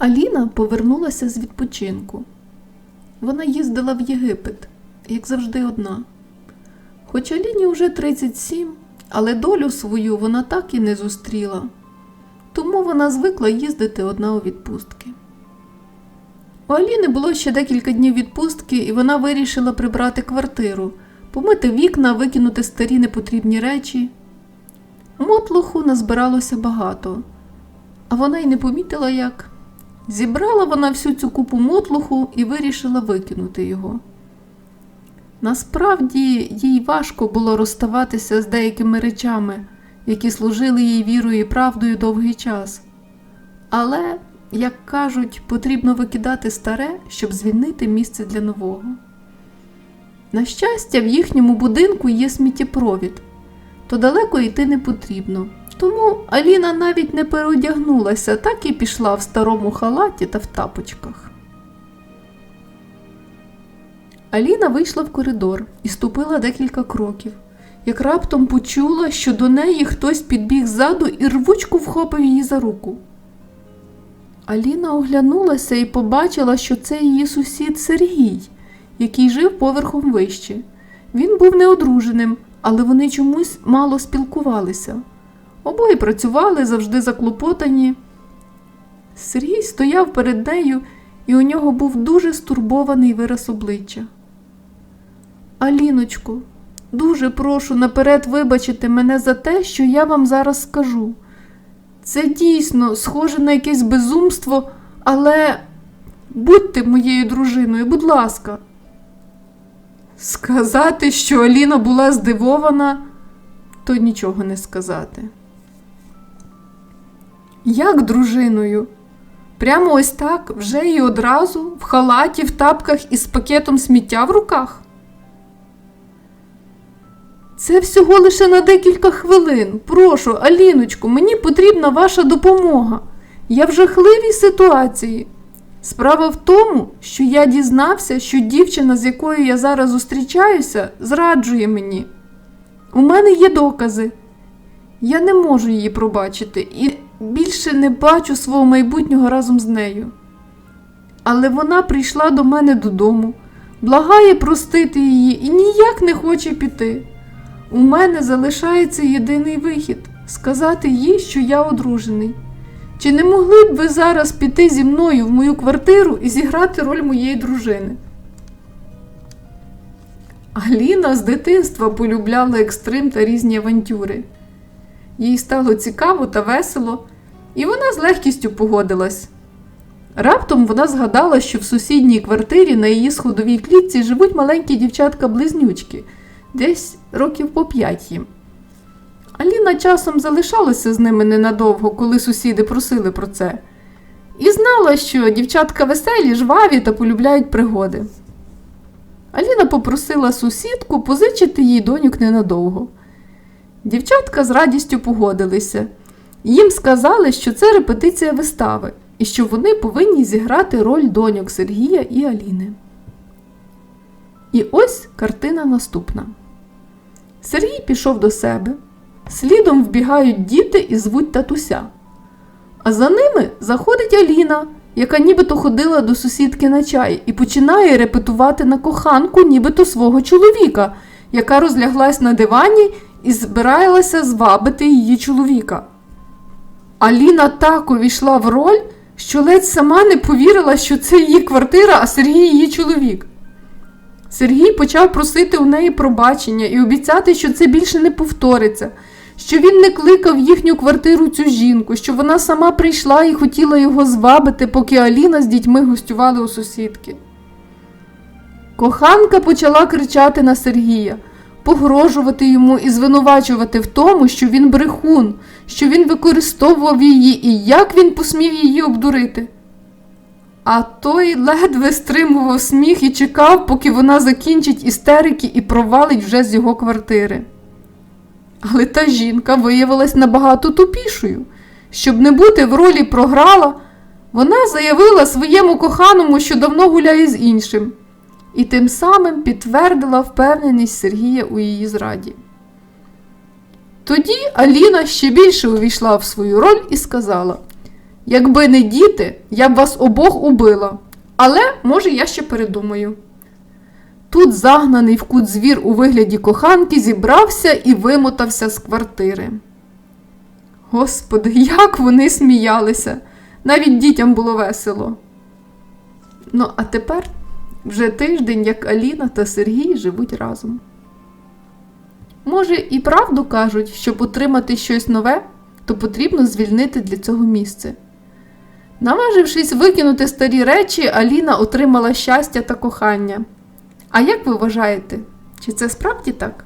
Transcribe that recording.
Аліна повернулася з відпочинку. Вона їздила в Єгипет, як завжди одна. Хоч Аліні вже 37, але долю свою вона так і не зустріла. Тому вона звикла їздити одна у відпустки. У Аліни було ще декілька днів відпустки, і вона вирішила прибрати квартиру, помити вікна, викинути старі непотрібні речі. Мотлуху назбиралося багато, а вона й не помітила як. Зібрала вона всю цю купу мотлуху і вирішила викинути його. Насправді їй важко було розставатися з деякими речами, які служили їй вірою і правдою довгий час. Але, як кажуть, потрібно викидати старе, щоб звільнити місце для нового. На щастя, в їхньому будинку є сміттєпровід, то далеко йти не потрібно. Тому Аліна навіть не переодягнулася, так і пішла в старому халаті та в тапочках. Аліна вийшла в коридор і ступила декілька кроків, як раптом почула, що до неї хтось підбіг ззаду і рвучко вхопив її за руку. Аліна оглянулася і побачила, що це її сусід Сергій, який жив поверхом вище. Він був неодруженим, але вони чомусь мало спілкувалися. Обоє працювали завжди заклопотані. Сергій стояв перед нею, і у нього був дуже стурбований вираз обличчя. Аліночко, дуже прошу наперед вибачити мене за те, що я вам зараз скажу. Це дійсно схоже на якесь безумство, але будьте моєю дружиною, будь ласка. Сказати, що Аліна була здивована, то нічого не сказати. Як дружиною? Прямо ось так, вже і одразу, в халаті, в тапках і з пакетом сміття в руках? Це всього лише на декілька хвилин. Прошу, Аліночку, мені потрібна ваша допомога. Я в жахливій ситуації. Справа в тому, що я дізнався, що дівчина, з якою я зараз зустрічаюся, зраджує мені. У мене є докази. Я не можу її пробачити і більше не бачу свого майбутнього разом з нею. Але вона прийшла до мене додому, благає простити її і ніяк не хоче піти. У мене залишається єдиний вихід сказати їй, що я одружений. Чи не могли б ви зараз піти зі мною в мою квартиру і зіграти роль моєї дружини? Аліна з дитинства полюбляла екстрим та різні авантюри. Їй стало цікаво та весело, і вона з легкістю погодилась. Раптом вона згадала, що в сусідній квартирі на її сходовій клітці живуть маленькі дівчатка-близнючки, десь років по п'ять їм. Аліна часом залишалася з ними ненадовго, коли сусіди просили про це, і знала, що дівчатка веселі, жваві та полюбляють пригоди. Аліна попросила сусідку позичити їй доньок ненадовго. Дівчатка з радістю погодилися. Їм сказали, що це репетиція вистави і що вони повинні зіграти роль доньок Сергія і Аліни. І ось картина наступна. Сергій пішов до себе. Слідом вбігають діти і звуть татуся. А за ними заходить Аліна, яка нібито ходила до сусідки на чай і починає репетувати на коханку, нібито свого чоловіка, яка розляглась на дивані і збиралася звабити її чоловіка. Аліна так увійшла в роль, що ледь сама не повірила, що це її квартира, а Сергій її чоловік. Сергій почав просити у неї пробачення і обіцяти, що це більше не повториться, що він не кликав в їхню квартиру цю жінку, що вона сама прийшла і хотіла його звабити, поки Аліна з дітьми гостювали у сусідки. Коханка почала кричати на Сергія, погрожувати йому і звинувачувати в тому, що він брехун, що він використовував її і як він посмів її обдурити. А той ледве стримував сміх і чекав, поки вона закінчить істерики і провалить вже з його квартири. Але та жінка виявилась набагато тупішою. Щоб не бути в ролі програла, вона заявила своєму коханому, що давно гуляє з іншим, і тим самим підтвердила впевненість Сергія у її зраді. Тоді Аліна ще більше увійшла в свою роль і сказала: Якби не діти, я б вас обох убила. Але, може, я ще передумаю. Тут загнаний в кут звір у вигляді коханки зібрався і вимотався з квартири. Господи, як вони сміялися! Навіть дітям було весело. Ну, а тепер вже тиждень, як Аліна та Сергій живуть разом. Може, і правду кажуть, щоб отримати щось нове, то потрібно звільнити для цього місце. Наважившись викинути старі речі, Аліна отримала щастя та кохання. А як ви вважаєте, чи це справді так?